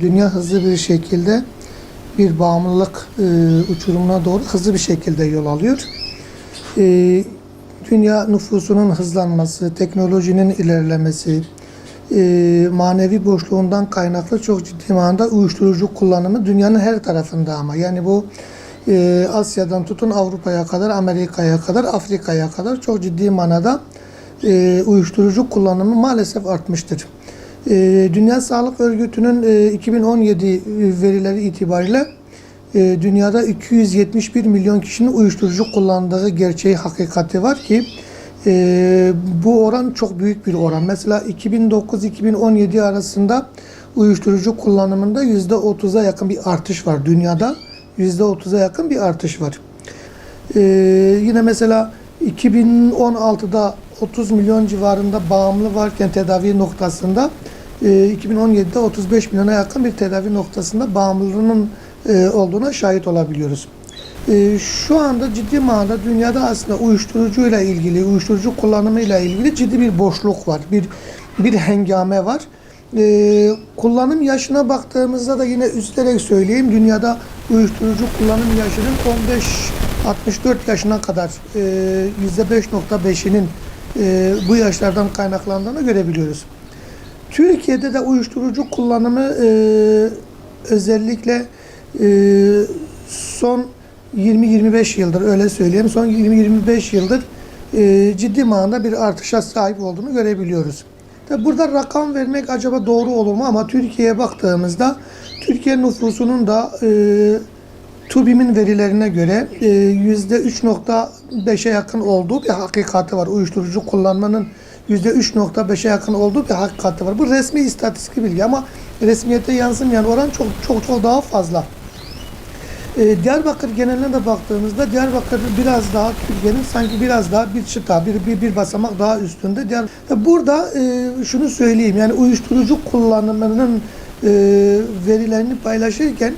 Dünya hızlı bir şekilde bir bağımlılık e, uçurumuna doğru hızlı bir şekilde yol alıyor. E, dünya nüfusunun hızlanması, teknolojinin ilerlemesi, e, manevi boşluğundan kaynaklı çok ciddi manada uyuşturucu kullanımı dünyanın her tarafında ama. Yani bu e, Asya'dan tutun Avrupa'ya kadar, Amerika'ya kadar, Afrika'ya kadar çok ciddi manada e, uyuşturucu kullanımı maalesef artmıştır. E, Dünya Sağlık Örgütü'nün e, 2017 verileri itibariyle e, dünyada 271 milyon kişinin uyuşturucu kullandığı gerçeği hakikati var ki e, bu oran çok büyük bir oran. Mesela 2009-2017 arasında uyuşturucu kullanımında %30'a yakın bir artış var dünyada. %30'a yakın bir artış var. Ee, yine mesela 2016'da 30 milyon civarında bağımlı varken tedavi noktasında e, 2017'de 35 milyona yakın bir tedavi noktasında bağımlılığının e, olduğuna şahit olabiliyoruz. E, şu anda ciddi manada dünyada aslında uyuşturucuyla ilgili, uyuşturucu kullanımıyla ilgili ciddi bir boşluk var. Bir bir hengame var. E, kullanım yaşına baktığımızda da yine üstelik söyleyeyim dünyada uyuşturucu kullanım yaşının 15-64 yaşına kadar e, %5.5'inin e, bu yaşlardan kaynaklandığını görebiliyoruz. Türkiye'de de uyuşturucu kullanımı e, özellikle e, son 20-25 yıldır öyle söyleyeyim son 20-25 yıldır e, ciddi manada bir artışa sahip olduğunu görebiliyoruz. Tabi burada rakam vermek acaba doğru olur mu ama Türkiye'ye baktığımızda Türkiye nüfusunun da e, TÜBİM'in verilerine göre e, %3.5'e yakın olduğu bir hakikati var. Uyuşturucu kullanmanın %3.5'e yakın olduğu bir hakikati var. Bu resmi istatistik bilgi ama resmiyete yansımayan oran çok çok çok daha fazla. E, Diyarbakır geneline de baktığımızda Diyarbakır biraz daha Türkiye'nin sanki biraz daha bir çıta, bir, bir, bir basamak daha üstünde. Diyar, Ya burada e, şunu söyleyeyim yani uyuşturucu kullanımının e, verilerini paylaşırken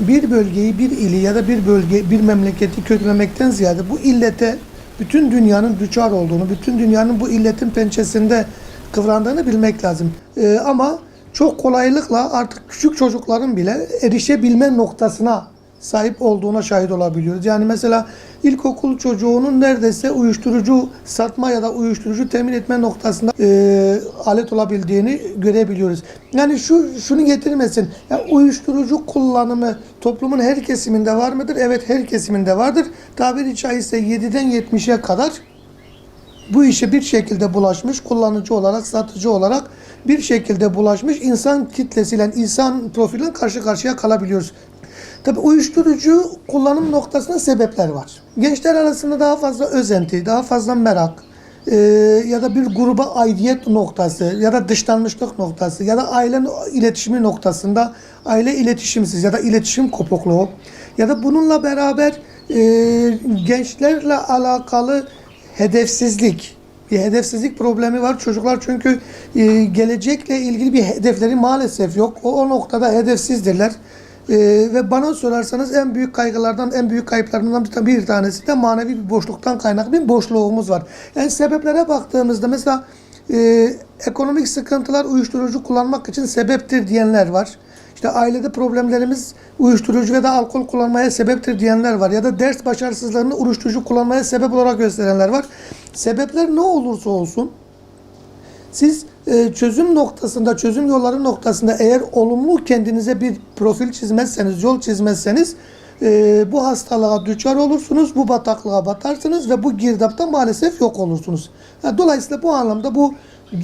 bir bölgeyi, bir ili ya da bir bölge, bir memleketi kötülemekten ziyade bu illete bütün dünyanın düçar olduğunu, bütün dünyanın bu illetin pençesinde kıvrandığını bilmek lazım. E, ama çok kolaylıkla artık küçük çocukların bile erişebilme noktasına sahip olduğuna şahit olabiliyoruz. Yani mesela ilkokul çocuğunun neredeyse uyuşturucu satma ya da uyuşturucu temin etme noktasında e, alet olabildiğini görebiliyoruz. Yani şu şunu getirmesin. Ya uyuşturucu kullanımı toplumun her kesiminde var mıdır? Evet her kesiminde vardır. Tabiri caizse 7'den 70'e kadar bu işe bir şekilde bulaşmış, kullanıcı olarak, satıcı olarak bir şekilde bulaşmış insan kitlesiyle, insan profiliyle karşı karşıya kalabiliyoruz. Tabi uyuşturucu kullanım noktasında sebepler var. Gençler arasında daha fazla özenti, daha fazla merak e, ya da bir gruba aidiyet noktası ya da dışlanmışlık noktası ya da aile iletişimi noktasında aile iletişimsiz ya da iletişim kopukluğu ya da bununla beraber e, gençlerle alakalı hedefsizlik bir hedefsizlik problemi var. Çocuklar çünkü e, gelecekle ilgili bir hedefleri maalesef yok. O, o noktada hedefsizdirler. Ee, ve bana sorarsanız en büyük kaygılardan, en büyük kayıplarından bir- tanesi de manevi bir boşluktan kaynaklı bir boşluğumuz var. Yani sebeplere baktığımızda mesela e, ekonomik sıkıntılar uyuşturucu kullanmak için sebeptir diyenler var. İşte ailede problemlerimiz uyuşturucu ve da alkol kullanmaya sebeptir diyenler var. Ya da ders başarısızlarını uyuşturucu kullanmaya sebep olarak gösterenler var. Sebepler ne olursa olsun siz e, çözüm noktasında, çözüm yolları noktasında eğer olumlu kendinize bir profil çizmezseniz, yol çizmezseniz e, bu hastalığa düçar olursunuz, bu bataklığa batarsınız ve bu girdapta maalesef yok olursunuz. Dolayısıyla bu anlamda bu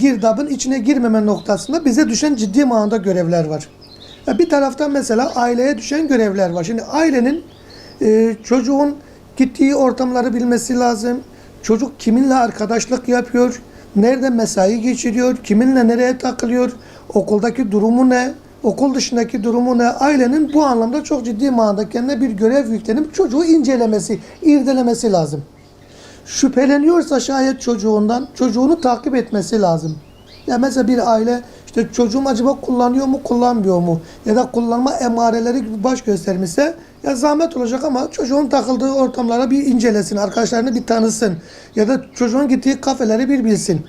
girdabın içine girmeme noktasında bize düşen ciddi manada görevler var. Bir taraftan mesela aileye düşen görevler var. Şimdi ailenin e, çocuğun gittiği ortamları bilmesi lazım. Çocuk kiminle arkadaşlık yapıyor, nerede mesai geçiriyor, kiminle nereye takılıyor, okuldaki durumu ne, okul dışındaki durumu ne, ailenin bu anlamda çok ciddi manada kendine bir görev yüklenip çocuğu incelemesi, irdelemesi lazım. Şüpheleniyorsa şayet çocuğundan, çocuğunu takip etmesi lazım. Ya mesela bir aile işte çocuğum acaba kullanıyor mu, kullanmıyor mu? Ya da kullanma emareleri baş göstermişse ya zahmet olacak ama çocuğun takıldığı ortamlara bir incelesin, arkadaşlarını bir tanısın. Ya da çocuğun gittiği kafeleri bir bilsin.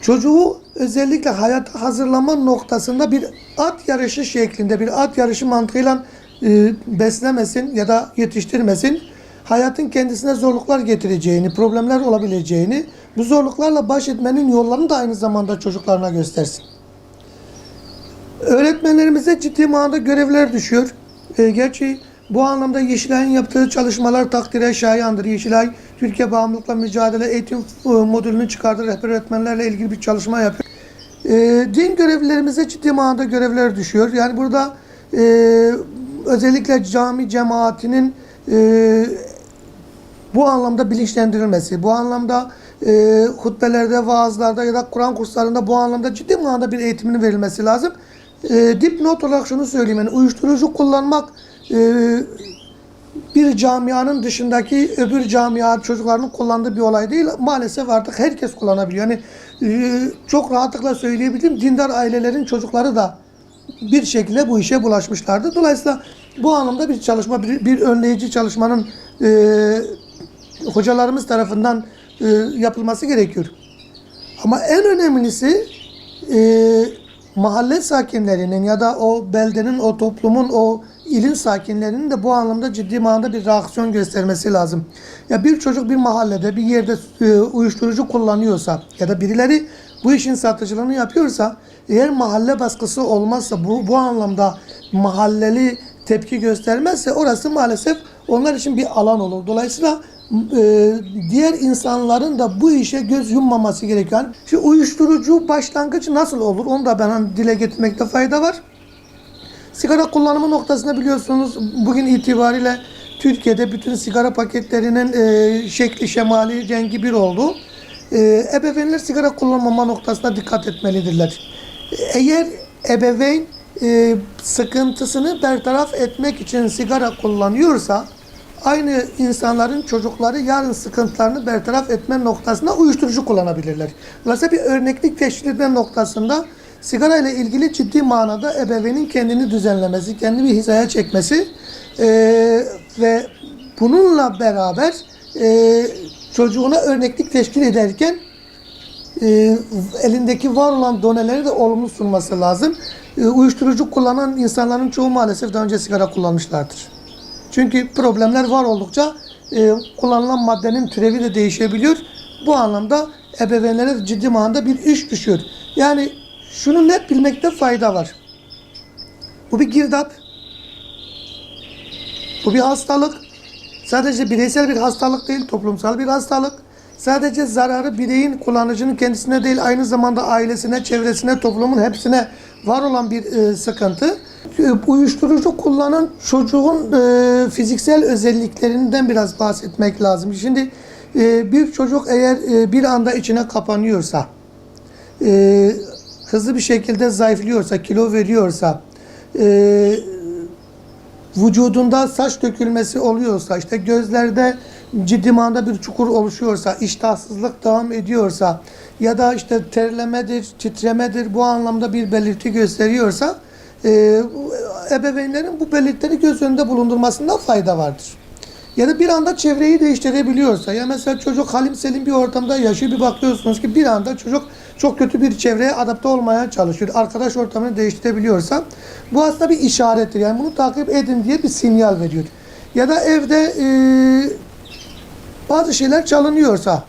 çocuğu özellikle hayata hazırlama noktasında bir at yarışı şeklinde bir at yarışı mantığıyla e, beslemesin ya da yetiştirmesin. Hayatın kendisine zorluklar getireceğini, problemler olabileceğini, bu zorluklarla baş etmenin yollarını da aynı zamanda çocuklarına göstersin. Öğretmenlerimize ciddi manada görevler düşüyor. E, gerçi bu anlamda Yeşilay'ın yaptığı çalışmalar takdire şayandır. Yeşilay, Türkiye Bağımlılıkla Mücadele Eğitim e, Modülünü çıkardı. Rehber öğretmenlerle ilgili bir çalışma yapıyor. E, din görevlilerimize ciddi manada görevler düşüyor. Yani burada e, özellikle cami cemaatinin e, bu anlamda bilinçlendirilmesi, bu anlamda e, hutbelerde, vaazlarda ya da Kur'an kurslarında bu anlamda ciddi manada bir eğitimin verilmesi lazım. E, dipnot olarak şunu söyleyeyim, yani uyuşturucu kullanmak e, bir camianın dışındaki öbür camia çocuklarının kullandığı bir olay değil. Maalesef artık herkes kullanabiliyor. Yani e, çok rahatlıkla söyleyebilirim dindar ailelerin çocukları da bir şekilde bu işe bulaşmışlardı. Dolayısıyla bu anlamda bir çalışma, bir, bir önleyici çalışmanın e, hocalarımız tarafından e, yapılması gerekiyor. Ama en önemlisi e, mahalle sakinlerinin ya da o beldenin, o toplumun, o ilin sakinlerinin de bu anlamda ciddi manada bir reaksiyon göstermesi lazım. Ya bir çocuk bir mahallede, bir yerde e, uyuşturucu kullanıyorsa ya da birileri bu işin satıcılığını yapıyorsa eğer mahalle baskısı olmazsa bu, bu anlamda mahalleli tepki göstermezse orası maalesef onlar için bir alan olur. Dolayısıyla e, diğer insanların da bu işe göz yummaması gerekiyor. Yani şu uyuşturucu başlangıç nasıl olur onu da ben dile getirmekte fayda var. Sigara kullanımı noktasında biliyorsunuz bugün itibariyle Türkiye'de bütün sigara paketlerinin e, şekli, şemali, rengi bir oldu. E, ebeveynler sigara kullanmama noktasına dikkat etmelidirler. Eğer ebeveyn e, sıkıntısını bertaraf etmek için sigara kullanıyorsa aynı insanların çocukları yarın sıkıntılarını bertaraf etme noktasında uyuşturucu kullanabilirler. Dolayısıyla bir örneklik teşkil noktasında sigara ile ilgili ciddi manada ebeveynin kendini düzenlemesi, kendini bir hizaya çekmesi eee, ve bununla beraber eee, çocuğuna örneklik teşkil ederken e, elindeki var olan doneleri de olumlu sunması lazım. E, uyuşturucu kullanan insanların çoğu maalesef daha önce sigara kullanmışlardır. Çünkü problemler var oldukça e, kullanılan maddenin türevi de değişebiliyor. Bu anlamda ebeveynlere ciddi manada bir iş düşüyor. Yani şunu net bilmekte fayda var. Bu bir girdap. Bu bir hastalık. Sadece bireysel bir hastalık değil, toplumsal bir hastalık. Sadece zararı bireyin, kullanıcının kendisine değil, aynı zamanda ailesine, çevresine, toplumun hepsine var olan bir e, sıkıntı. E, Uyuşturucu kullanan çocuğun e, fiziksel özelliklerinden biraz bahsetmek lazım. Şimdi e, bir çocuk eğer e, bir anda içine kapanıyorsa, e, hızlı bir şekilde zayıflıyorsa, kilo veriyorsa, e, vücudunda saç dökülmesi oluyorsa, işte gözlerde ciddi manada bir çukur oluşuyorsa, iştahsızlık devam ediyorsa ya da işte terlemedir, titremedir bu anlamda bir belirti gösteriyorsa e, ebeveynlerin bu belirtileri göz önünde bulundurmasında fayda vardır. Ya da bir anda çevreyi değiştirebiliyorsa, ya mesela çocuk halim selim bir ortamda yaşıyor, bir bakıyorsunuz ki bir anda çocuk çok kötü bir çevreye adapte olmaya çalışıyor. Arkadaş ortamını değiştirebiliyorsa bu aslında bir işarettir. Yani bunu takip edin diye bir sinyal veriyor. Ya da evde e, bazı şeyler çalınıyorsa,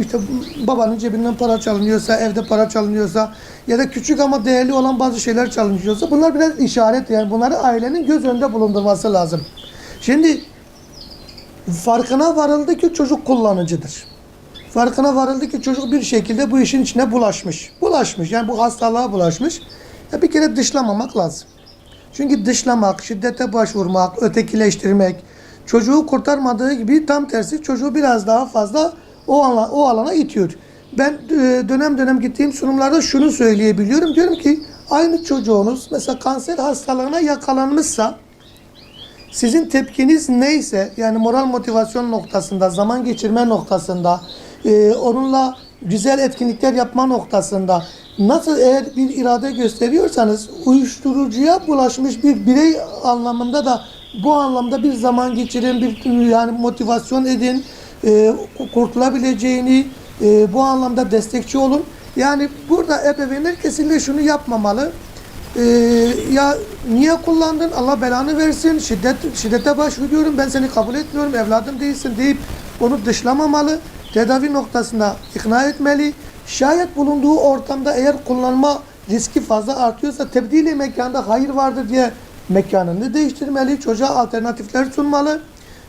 işte babanın cebinden para çalınıyorsa, evde para çalınıyorsa ya da küçük ama değerli olan bazı şeyler çalınıyorsa bunlar biraz işaret yani bunları ailenin göz önünde bulundurması lazım. Şimdi farkına varıldı ki çocuk kullanıcıdır. Farkına varıldı ki çocuk bir şekilde bu işin içine bulaşmış. Bulaşmış yani bu hastalığa bulaşmış. Ya bir kere dışlamamak lazım. Çünkü dışlamak, şiddete başvurmak, ötekileştirmek çocuğu kurtarmadığı gibi tam tersi çocuğu biraz daha fazla o alana, o alana itiyor. Ben e, dönem dönem gittiğim sunumlarda şunu söyleyebiliyorum. Diyorum ki aynı çocuğunuz mesela kanser hastalığına yakalanmışsa sizin tepkiniz neyse yani moral motivasyon noktasında, zaman geçirme noktasında, e, onunla güzel etkinlikler yapma noktasında nasıl eğer bir irade gösteriyorsanız uyuşturucuya bulaşmış bir birey anlamında da bu anlamda bir zaman geçirin, bir yani motivasyon edin, e, kurtulabileceğini e, bu anlamda destekçi olun. Yani burada ebeveynler kesinlikle şunu yapmamalı. Ee, ya niye kullandın? Allah belanı versin. Şiddet şiddete başvuruyorum. Ben seni kabul etmiyorum. Evladım değilsin deyip onu dışlamamalı. Tedavi noktasında ikna etmeli. Şayet bulunduğu ortamda eğer kullanma riski fazla artıyorsa tebdili mekanda hayır vardır diye mekanını değiştirmeli. Çocuğa alternatifler sunmalı.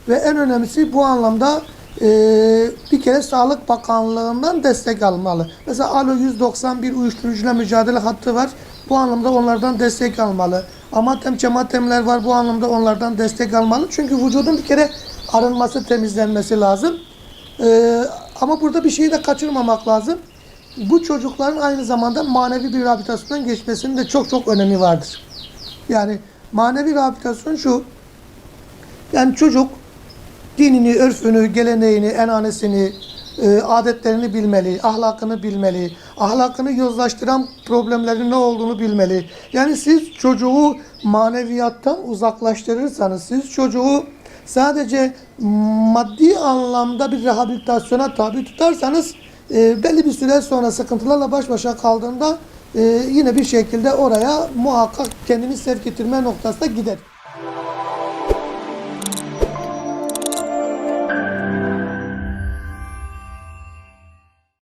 Ve en önemlisi bu anlamda e, bir kere Sağlık Bakanlığı'ndan destek almalı. Mesela Alo 191 uyuşturucuyla mücadele hattı var. Bu anlamda onlardan destek almalı. Amatem cematemler var. Bu anlamda onlardan destek almalı. Çünkü vücudun bir kere arınması, temizlenmesi lazım. E, ama burada bir şeyi de kaçırmamak lazım. Bu çocukların aynı zamanda manevi bir rehabilitasyondan geçmesinin de çok çok önemi vardır. Yani manevi rehabilitasyon şu. Yani çocuk dinini, örfünü, geleneğini, enanesini, e, adetlerini bilmeli, ahlakını bilmeli, ahlakını yozlaştıran problemlerin ne olduğunu bilmeli. Yani siz çocuğu maneviyattan uzaklaştırırsanız, siz çocuğu sadece maddi anlamda bir rehabilitasyona tabi tutarsanız e, belli bir süre sonra sıkıntılarla baş başa kaldığında e, yine bir şekilde oraya muhakkak kendini sevk ettirme noktasına gider.